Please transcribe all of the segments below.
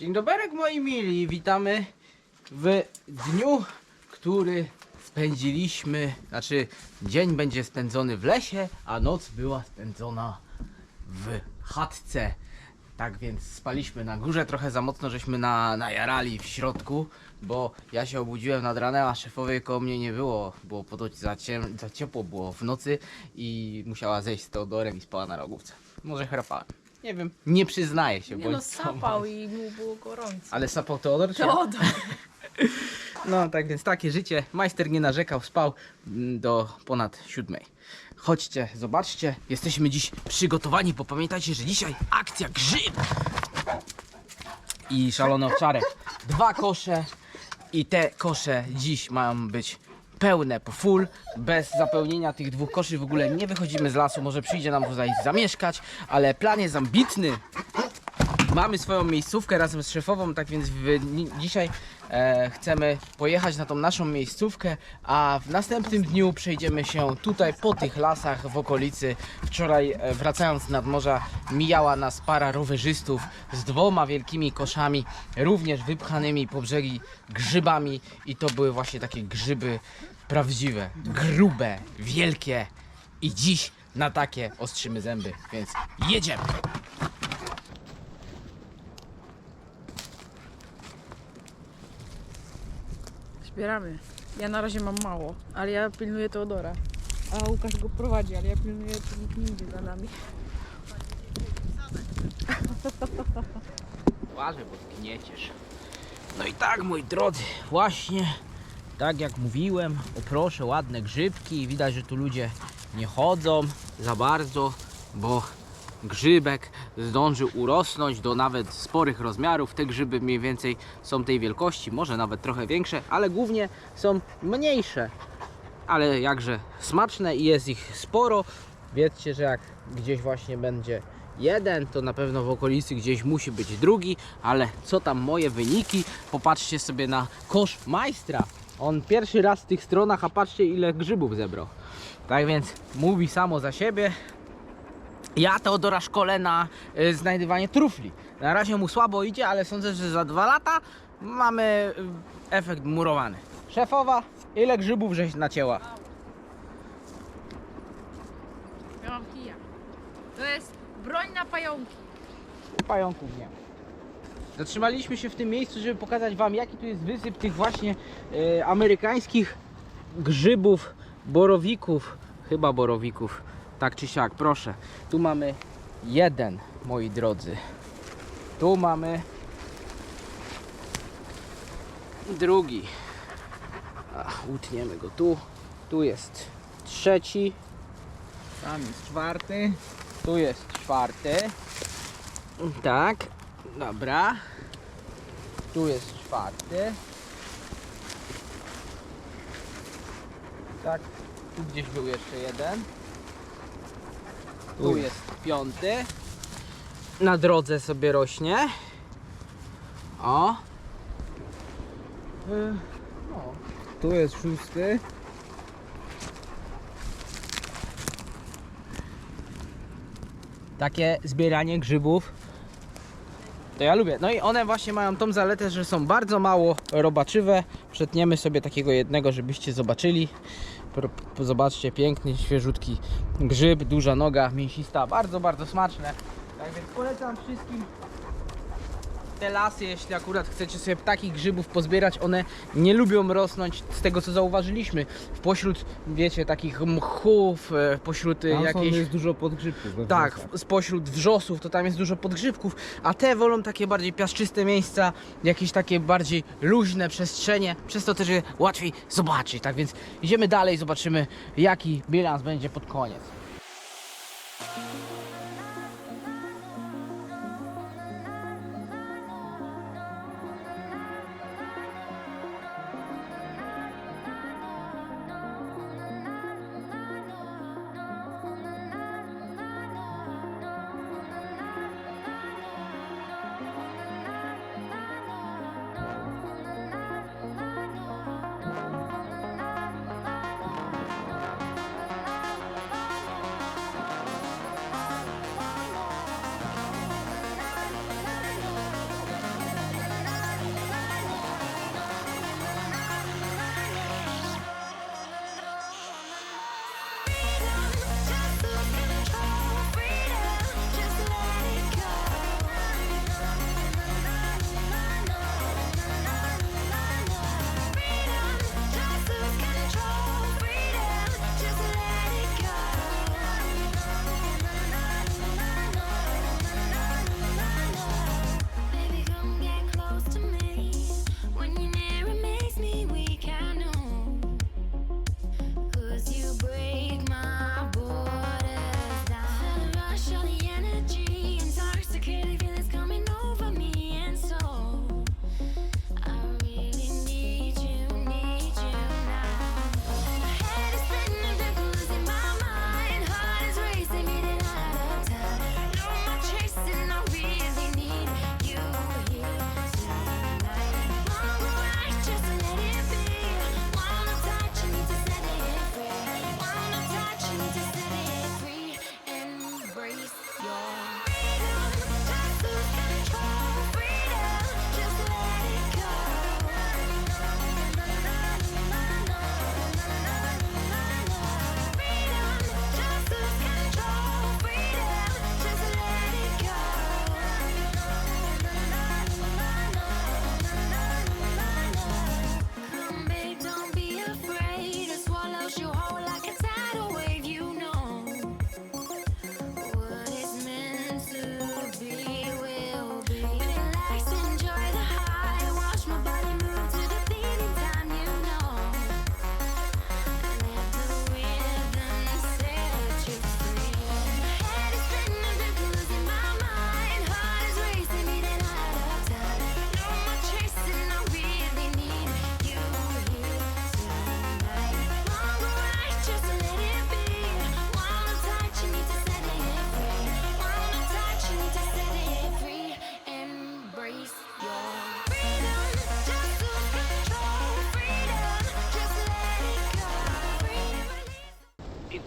Dzień dobry moi mili, witamy w dniu, który spędziliśmy, znaczy dzień będzie spędzony w lesie, a noc była spędzona w chatce. Tak więc spaliśmy na górze, trochę za mocno żeśmy na, najarali w środku, bo ja się obudziłem nad ranem, a szefowej koło mnie nie było, było podoć za, ciem, za ciepło było w nocy i musiała zejść z Teodorem i spała na rogówce. Może chrapałem. Nie wiem, nie przyznaję się. Nie no, sapał i mu było gorąco. Ale sapał Teodor czy ja? Teodor. No tak więc takie życie. Majster nie narzekał, spał mm, do ponad siódmej. Chodźcie, zobaczcie. Jesteśmy dziś przygotowani, bo pamiętajcie, że dzisiaj akcja grzyb i szalony owczarek. Dwa kosze i te kosze dziś mają być pełne po full. Bez zapełnienia tych dwóch koszy w ogóle nie wychodzimy z lasu. Może przyjdzie nam tutaj zamieszkać, ale plan jest ambitny. Mamy swoją miejscówkę razem z szefową, tak więc w, dzisiaj e, chcemy pojechać na tą naszą miejscówkę, a w następnym dniu przejdziemy się tutaj po tych lasach w okolicy. Wczoraj e, wracając nad morza mijała nas para rowerzystów z dwoma wielkimi koszami, również wypchanymi po brzegi grzybami i to były właśnie takie grzyby prawdziwe, grube, wielkie i dziś na takie ostrzymy zęby, więc jedziemy! Zbieramy. Ja na razie mam mało, ale ja pilnuję Teodora. A Łukasz go prowadzi, ale ja pilnuję, czy nikt nie idzie za nami. Uważaj, bo zgnieciesz. No i tak, moi drodzy, właśnie tak jak mówiłem, o proszę, ładne grzybki. Widać, że tu ludzie nie chodzą za bardzo, bo grzybek zdążył urosnąć do nawet sporych rozmiarów. Te grzyby mniej więcej są tej wielkości, może nawet trochę większe, ale głównie są mniejsze. Ale jakże smaczne i jest ich sporo. Wiedzcie, że jak gdzieś właśnie będzie jeden, to na pewno w okolicy gdzieś musi być drugi, ale co tam moje wyniki? Popatrzcie sobie na kosz majstra. On pierwszy raz w tych stronach, a patrzcie ile grzybów zebrał. Tak więc mówi samo za siebie. Ja Teodora szkole na y, znajdywanie trufli. Na razie mu słabo idzie, ale sądzę, że za dwa lata mamy y, efekt murowany. Szefowa, ile grzybów żeś nacięła? Ja mam kija. To jest broń na pająki. Pająków nie. Zatrzymaliśmy się w tym miejscu, żeby pokazać Wam, jaki tu jest wysyp tych właśnie e, amerykańskich grzybów, borowików, chyba borowików, tak czy siak, proszę. Tu mamy jeden, moi drodzy. Tu mamy drugi. Ach, utniemy go tu. Tu jest trzeci. Tam jest czwarty. Tu jest czwarty. Tak, dobra. Tu jest czwarty. Tak, tu gdzieś był jeszcze jeden. Tu jest piąty. Na drodze sobie rośnie. O. Y, No. Tu jest szósty. takie zbieranie grzybów to ja lubię. No i one właśnie mają tą zaletę, że są bardzo mało robaczywe. Przetniemy sobie takiego jednego, żebyście zobaczyli. Zobaczcie, piękny, świeżutki grzyb, duża noga, mięsista, bardzo, bardzo smaczne. Tak więc polecam wszystkim te lasy, jeśli akurat chcecie sobie takich grzybów pozbierać, one nie lubią rosnąć z tego co zauważyliśmy. Pośród, wiecie, takich mchów, e, pośród e, Tam jakiejś... jest dużo podgrzybków. we Tak, w- spośród wrzosów to tam jest dużo podgrzybków, a te wolą takie bardziej piaszczyste miejsca, jakieś takie bardziej luźne przestrzenie, przez to też je łatwiej zobaczyć. Tak więc idziemy dalej, zobaczymy jaki bilans będzie pod koniec.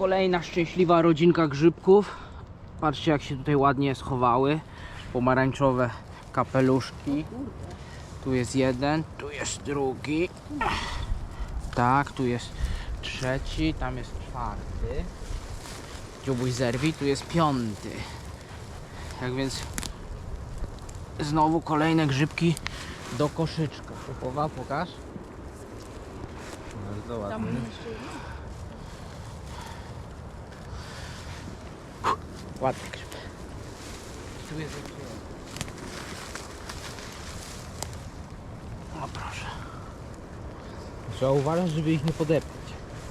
Kolejna szczęśliwa rodzinka grzybków. Patrzcie jak się tutaj ładnie schowały. Pomarańczowe kapeluszki. Tu jest jeden, tu jest drugi. Tak, tu jest trzeci, tam jest czwarty. Dziubuś zerwi, tu jest piąty. Tak więc znowu kolejne grzybki do koszyczka. Szefowa, pokaż. Bardzo ładnie. Ładny grzyb. Tu jest jeszcze jeden. O proszę. Trzeba uważać, żeby ich nie podeptać.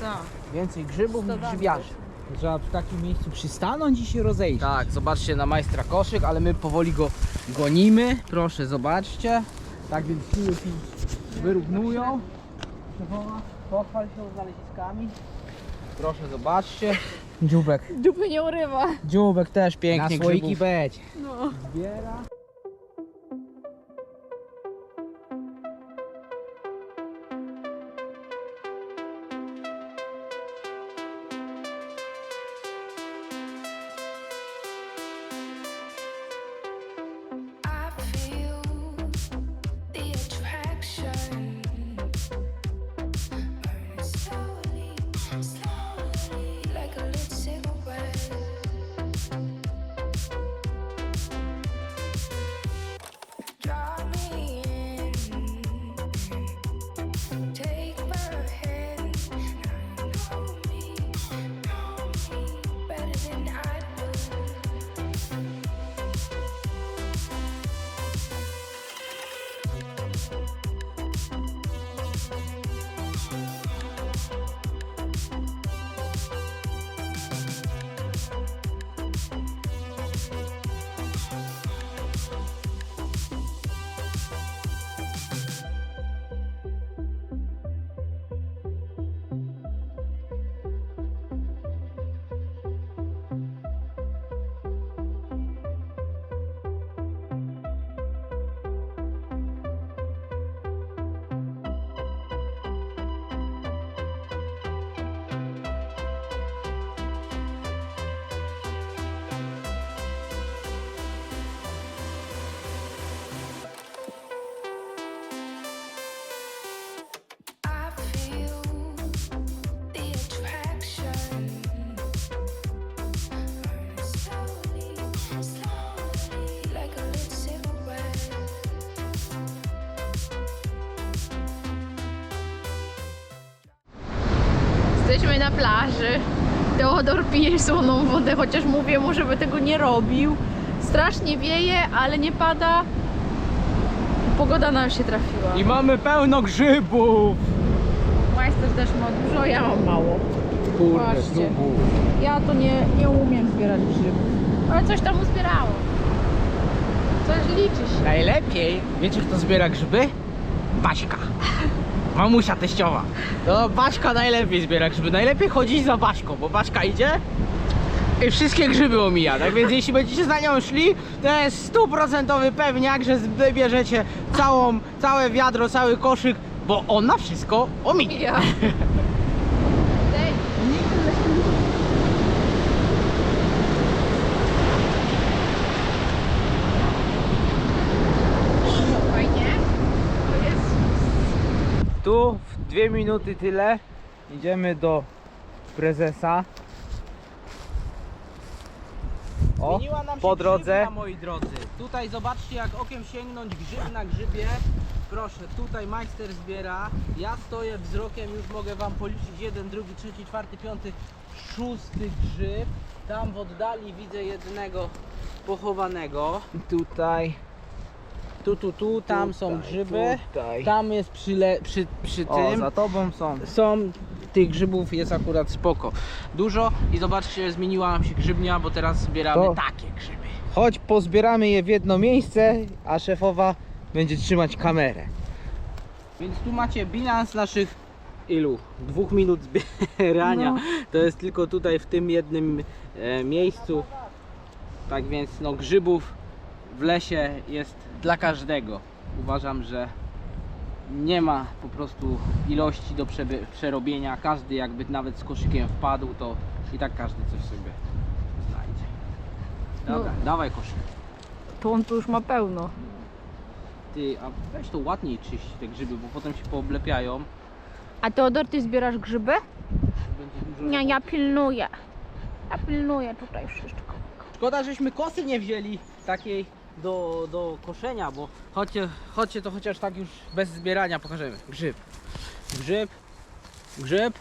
Tak. Więcej grzybów niż grzybiarzy. Trzeba w takim miejscu przystanąć i się rozejść. Tak, zobaczcie na majstra koszyk, ale my powoli go gonimy. Proszę, zobaczcie. Tak więc siły pić wyrównują. Szefowa, pochwal się znaleziskami. Proszę, zobaczcie. Dziubek. Dupy nie urywa. Dziubek też Na pięknie słoiki grzybów beć. No. zbiera. Jesteśmy na plaży. Teodor pije słoną wodę, chociaż mówię mu, żeby tego nie robił. Strasznie wieje, ale nie pada. Pogoda nam się trafiła. I mamy pełno grzybów. Majster też ma dużo, ja mam mało. Kurde, Patrzcie. znowu. Ja to nie, nie umiem zbierać grzybów. Ale coś tam uzbierało. Coś liczy się. Najlepiej, wiecie kto zbiera grzyby? Baśka. Mamusia teściowa. No Baśka najlepiej zbiera grzyby. Najlepiej chodzić za Baśką, bo Baśka idzie i wszystkie grzyby omija. Tak więc jeśli będziecie za nią szli, to jest stuprocentowy pewniak, że wybierzecie całą, całe wiadro, cały koszyk, bo ona wszystko omija. Ja. Ej, Fajnie. To jest Tu w dwie minuty tyle. Idziemy do prezesa. O, Zmieniła nam się po drodze. Grzybna, moi drodzy. Tutaj zobaczcie jak okiem sięgnąć grzyb na grzybie. Proszę, tutaj majster zbiera. Ja stoję wzrokiem, już mogę wam policzyć jeden, drugi, trzeci, czwarty, piąty, szósty grzyb. Tam w oddali widzę jednego pochowanego. Tutaj. Tu, tu, tu, tam są tutaj, grzyby. Tutaj. Tam jest przy, le, przy, przy O, tym. za tobą są. Są tych grzybów jest akurat spoko. Dużo i zobaczcie, zmieniła nam się grzybnia, bo teraz zbieramy To- takie grzyby. Chodź, pozbieramy je w jedno miejsce, a szefowa będzie trzymać kamerę. Więc tu macie bilans naszych ilu? Dwóch minut zbierania. To jest tylko tutaj w tym jednym e, miejscu. Tak więc no grzybów w lesie jest dla każdego. Uważam, że nie ma po prostu ilości do przerobienia. Każdy jakby nawet z koszykiem wpadł, to I tak każdy coś sobie znajdzie. Dobra, No. dawaj koszyk. To on tu już ma pełno. Ty, a weź to ładniej czyść te grzyby, bo potem się pooblepiają. A Teodor, ty zbierasz grzyby? Będzie dużo Nie, ja pilnuję. Ja pilnuję tutaj wszystko. Szkoda, żeśmy kosy nie wzięli takiej do, do koszenia, bo chodźcie, chodźcie to chociaż tak już bez zbierania pokażemy. Grzyb. Grzyb. Grzyb.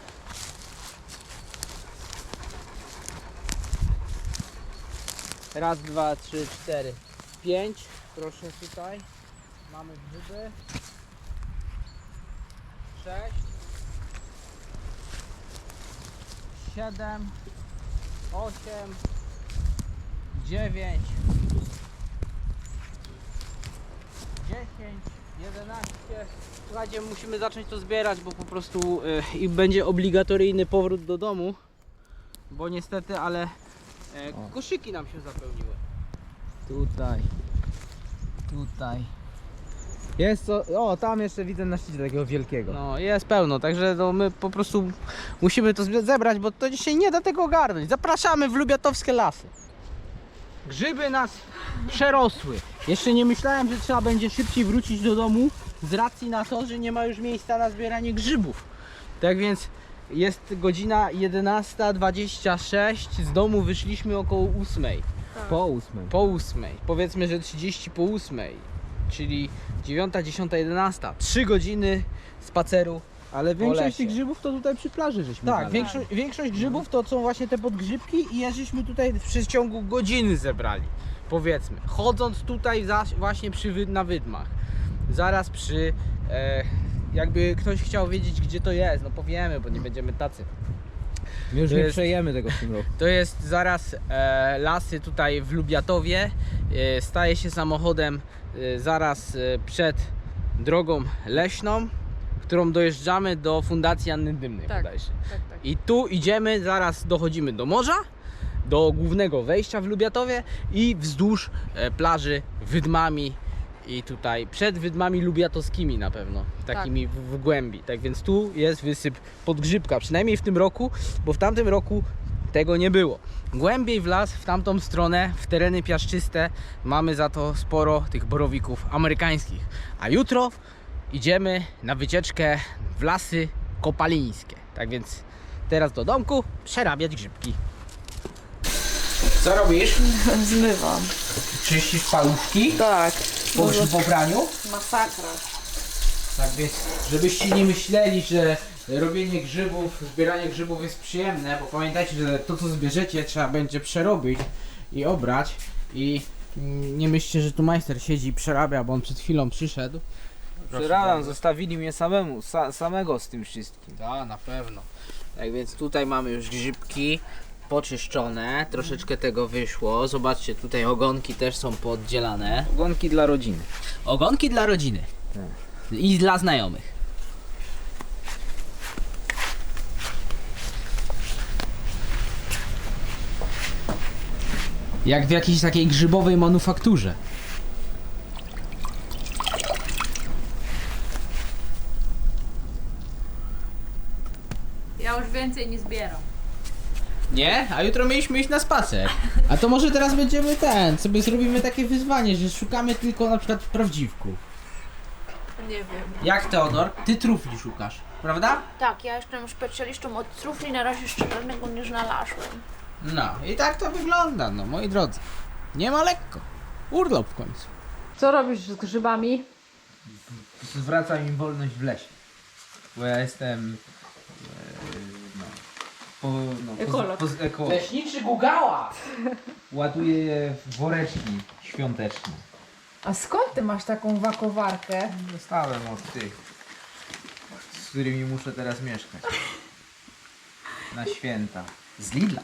Raz, dwa, trzy, cztery, pięć. Proszę tutaj. Mamy grzyby. Sześć. Siedem. Osiem. 9 10 11 Słuchajcie, musimy zacząć to zbierać, bo po prostu y, i będzie obligatoryjny powrót do domu. Bo niestety, ale O. koszyki nam się zapełniły. Tutaj. Tutaj. Jest co. O, tam jeszcze widzę na szczycie takiego wielkiego. No, jest pełno, także no, my po prostu musimy to zbie- zebrać, bo to dzisiaj nie da tego ogarnąć. Zapraszamy w Lubiatowskie Lasy. Grzyby nas przerosły. Jeszcze nie myślałem, że trzeba będzie szybciej wrócić do domu z racji na to, że nie ma już miejsca na zbieranie grzybów. Tak więc jest godzina 11.26, z domu wyszliśmy około 8. Po ósmym. Po 8. Powiedzmy, że 30 po 8. Czyli 9, 10, 11. 3 godziny spaceru Ale większość tych grzybów to tutaj przy plaży żeśmy Tak, znaleźli. większość, większość grzybów to są właśnie te podgrzybki i je żeśmy tutaj w przeciągu godziny zebrali. Powiedzmy, chodząc tutaj za, właśnie przy, na wydmach, zaraz przy, e, jakby ktoś chciał wiedzieć gdzie to jest, no powiemy, bo nie będziemy tacy. My już nie jest- przejemy tego w tym roku. To jest zaraz e, lasy tutaj w Lubiatowie. E, staje się samochodem e, zaraz e, przed drogą leśną, którą dojeżdżamy do Fundacji Anny Dymnej Tak. bodajże. Tak, tak. I tu idziemy, zaraz dochodzimy do morza, do głównego wejścia w Lubiatowie i wzdłuż e, plaży Wydmami i tutaj przed Wydmami Lubiatowskimi na pewno, takimi w, w głębi. Tak więc tu jest wysyp podgrzybka, przynajmniej w tym roku, bo w tamtym roku tego nie było. Głębiej w las, w tamtą stronę, w tereny piaszczyste mamy za to sporo tych borowików amerykańskich. A jutro idziemy na wycieczkę w lasy kopalińskie. Tak więc teraz do domku przerabiać grzybki. Co robisz? Zmywam. Czyścisz paluszki Tak. po, po praniu? Masakra. Tak więc, żebyście nie myśleli, że robienie grzybów, zbieranie grzybów jest przyjemne, bo pamiętajcie, że to co zbierzecie trzeba będzie przerobić i obrać i mm, nie myślcie, że tu majster siedzi i przerabia, bo on przed chwilą przyszedł. Przerabiam, zostawili mnie samemu, sa, samego z tym wszystkim. Tak, na pewno. Tak więc tutaj mamy już grzybki poczyszczone, troszeczkę tego wyszło. Zobaczcie, tutaj ogonki też są poddzielane. Gonki dla rodziny. Ogonki dla rodziny. I dla znajomych. Jak w jakiejś takiej grzybowej manufakturze. Ja już więcej nie zbieram. Nie? A jutro mieliśmy iść na spacer. A to może teraz będziemy ten, sobie zrobimy takie wyzwanie, że szukamy tylko na przykład prawdziwków. Nie wiem. Jak Teodor? Ty trufli szukasz, prawda? Tak, ja jestem specjalistą od trufli, na razie jeszcze żadnego nie znalazłem. No i tak to wygląda, no moi drodzy. Nie ma lekko. Urlop w końcu. Co robisz z grzybami? Zwracam im wolność w lesie. Bo ja jestem. Po, no, Ekolog. Po, po, eko, Leśniczy Gugała! ładuję je w woreczki świąteczne. A skąd ty masz taką wakowarkę? Dostałem od tych, z którymi muszę teraz mieszkać. Na święta. Z Lidla.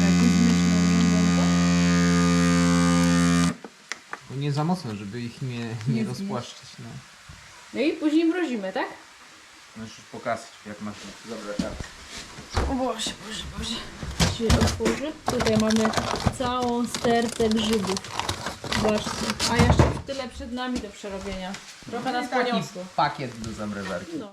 Jakieś zmyślne urządzonko? Bo nie za mocno, żeby ich nie, nie, Nie rozpłaszczyć. No. No i później mrozimy, tak? Możesz pokazać, jak masz dobre karty. O Boże, Boże, Boże. Się otworzy. Tutaj mamy całą stertę grzybów. Zobaczcie. A jeszcze tyle przed nami do przerobienia. Trochę nas Taki poniosło. pakiet do zamrażarki. No.